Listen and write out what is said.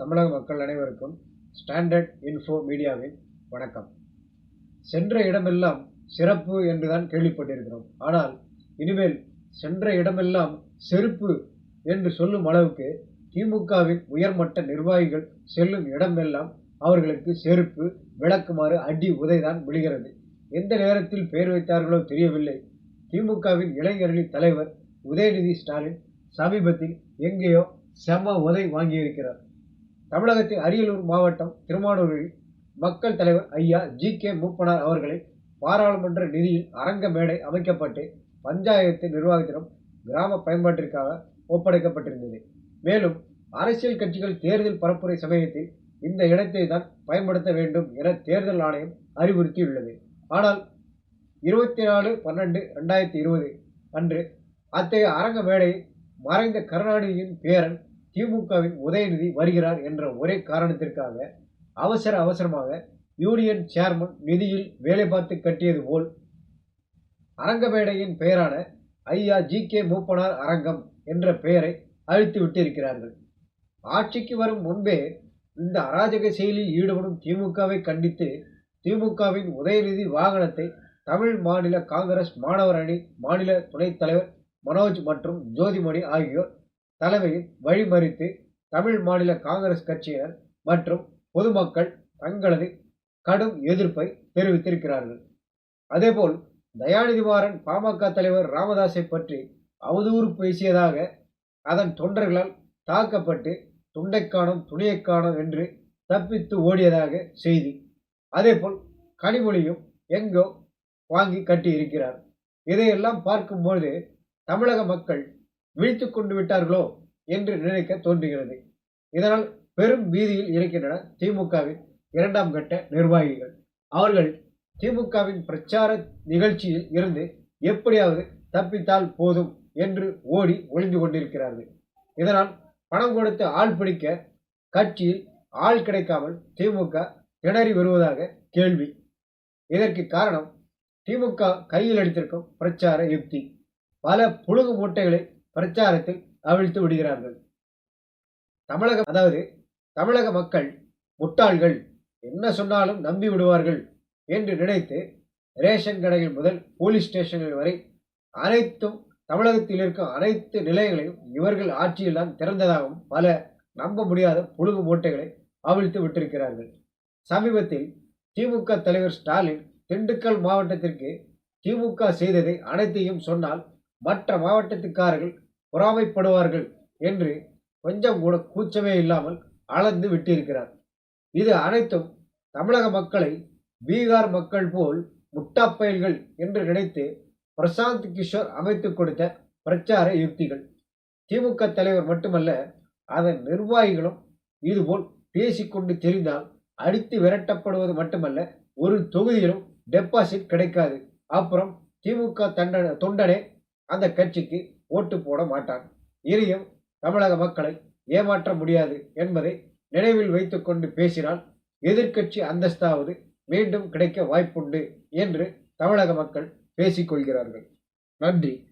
தமிழக மக்கள் அனைவருக்கும் ஸ்டாண்டர்ட் இன்ஃபோ மீடியாவின் வணக்கம். சென்ற இடமெல்லாம் சிறப்பு என்றுதான் கேள்விப்பட்டிருக்கிறோம். ஆனால் இனிமேல் சென்ற இடமெல்லாம் செருப்பு என்று சொல்லும் அளவுக்கு திமுகவின் உயர்மட்ட நிர்வாகிகள் செல்லும் இடமெல்லாம் அவர்களுக்கு செருப்பு விளக்குமாறு அடி உதைதான் விழுகிறது. எந்த நேரத்தில் பெயர் வைத்தார்களோ தெரியவில்லை. திமுகவின் இளைஞரணி தலைவர் உதயநிதி ஸ்டாலின் சமீபத்தில் எங்கேயோ செம உதை வாங்கியிருக்கிறார். தமிழகத்தின் அரியலூர் மாவட்டம் திருமானூரில் மக்கள் தலைவர் ஐயா ஜி கே மூப்பனார் அவர்களை பாராளுமன்ற நிதியில் அரங்க மேடை அமைக்கப்பட்டு பஞ்சாயத்து நிர்வாகத்திடம் கிராம பயன்பாட்டிற்காக ஒப்படைக்கப்பட்டிருந்தது. மேலும் அரசியல் கட்சிகள் தேர்தல் பரப்புரை சமயத்தில் இந்த இடத்தை தான் பயன்படுத்த வேண்டும் என தேர்தல் ஆணையம் அறிவுறுத்தியுள்ளது. ஆனால் இருபத்தி நாலு பன்னெண்டு ரெண்டாயிரத்தி இருபது அன்று அத்தகைய அரங்க மேடையை மறைந்த கருணாநிதியின் பேரன் திமுகவின் உதயநிதி வருகிறார் என்ற ஒரே காரணத்திற்காக அவசர அவசரமாக யூனியன் சேர்மன் நிதியில் வேலை பார்த்து கட்டியது போல் அரங்கமேடையின் பெயரான ஐயா ஜி கே மூப்பனார் அரங்கம் என்ற பெயரை அழித்து விட்டிருக்கிறார்கள். ஆட்சிக்கு வரும் முன்பே இந்த அராஜக செயலில் ஈடுபடும் திமுகவை கண்டித்து திமுகவின் உதயநிதி வாகனத்தை தமிழ் மாநில காங்கிரஸ் மாணவர் அணி மாநில துணைத் தலைவர் மனோஜ் மற்றும் ஜோதிமணி ஆகியோர் தலைமையில் வழிமறித்து தமிழ் மாநில காங்கிரஸ் கட்சியினர் மற்றும் பொதுமக்கள் தங்களது கடும் எதிர்ப்பை தெரிவித்திருக்கிறார்கள். அதேபோல் தயாநிதிமாறன் பாமக தலைவர் ராமதாஸை பற்றி அவதூறு பேசியதாக அதன் தொண்டர்களால் தாக்கப்பட்டு துண்டைக்காணும் துணியைக்காணும் என்று தப்பித்து ஓடியதாக செய்தி. அதேபோல் கனிமொழியும் எங்கோ வாங்கி கட்டியிருக்கிறார். இதையெல்லாம் பார்க்கும்போது தமிழக மக்கள் வீழ்த்து கொண்டு விட்டார்களோ என்று நினைக்க தோன்றுகிறது. இதனால் பெரும் பீதியில் இருக்கின்றன திமுகவின் இரண்டாம் கட்ட நிர்வாகிகள். அவர்கள் திமுகவின் பிரச்சார நிகழ்ச்சியில் இருந்து எப்படியாவது தப்பித்தால் போதும் என்று ஓடி ஒளிந்து கொண்டிருக்கிறார்கள். இதனால் பணம் கொடுத்து ஆள் பிடிக்க கட்சியில் ஆள் கிடைக்காமல் திமுக திணறி வருவதாக கேள்வி. இதற்கு காரணம் திமுக கையில் எடுத்திருக்கும் பிரச்சார யுக்தி. பல புழுகு மூட்டைகளை பிரச்சாரத்தில் அவிழ்த்து விடுகிறார்கள். தமிழக அதாவது தமிழக மக்கள் முட்டாள்கள் என்ன சொன்னாலும் நம்பி விடுவார்கள் என்று நினைத்து ரேஷன் கடைகள் முதல் போலீஸ் ஸ்டேஷன்கள் வரை அனைத்தும் தமிழகத்தில் இருக்கும் அனைத்து நிலையங்களையும் இவர்கள் ஆட்சியில்தான் திறந்ததாகவும் பல நம்ப முடியாத புழுகு மூட்டைகளை அவிழ்த்து விட்டிருக்கிறார்கள். சமீபத்தில் திமுக தலைவர் ஸ்டாலின் திண்டுக்கல் மாவட்டத்திற்கு திமுக செய்ததை அனைத்தையும் சொன்னால் மற்ற மாவட்டத்துக்காரர்கள் பொறாமைப்படுவார்கள் என்று கொஞ்சம் கூட கூச்சமே இல்லாமல் அளந்து விட்டிருக்கிறார். இது அனைத்தும் தமிழக மக்களை பீகார் மக்கள் போல் முட்டாப்பயல்கள் என்று நினைத்து பிரசாந்த் கிஷோர் அமைத்துக் கொடுத்த பிரச்சார யுக்திகள். திமுக தலைவர் மட்டுமல்ல அதன் நிர்வாகிகளும் இதுபோல் பேசிக்கொண்டு தெரிந்தால் அடித்து விரட்டப்படுவது மட்டுமல்ல ஒரு தொகுதியிலும் டெபாசிட் கிடைக்காது. அப்புறம் திமுக தண்ட தொண்டனே அந்த கட்சிக்கு ஓட்டு போட மாட்டான் இனியும் தமிழக மக்களை ஏமாற்ற முடியாது என்பதை நினைவில் வைத்துக்கொண்டு பேசினால் எதிர்க்கட்சி அந்தஸ்தாவது மீண்டும் கிடைக்க வாய்ப்புண்டு என்று தமிழக மக்கள் பேசிக்கொள்கிறார்கள் நன்றி.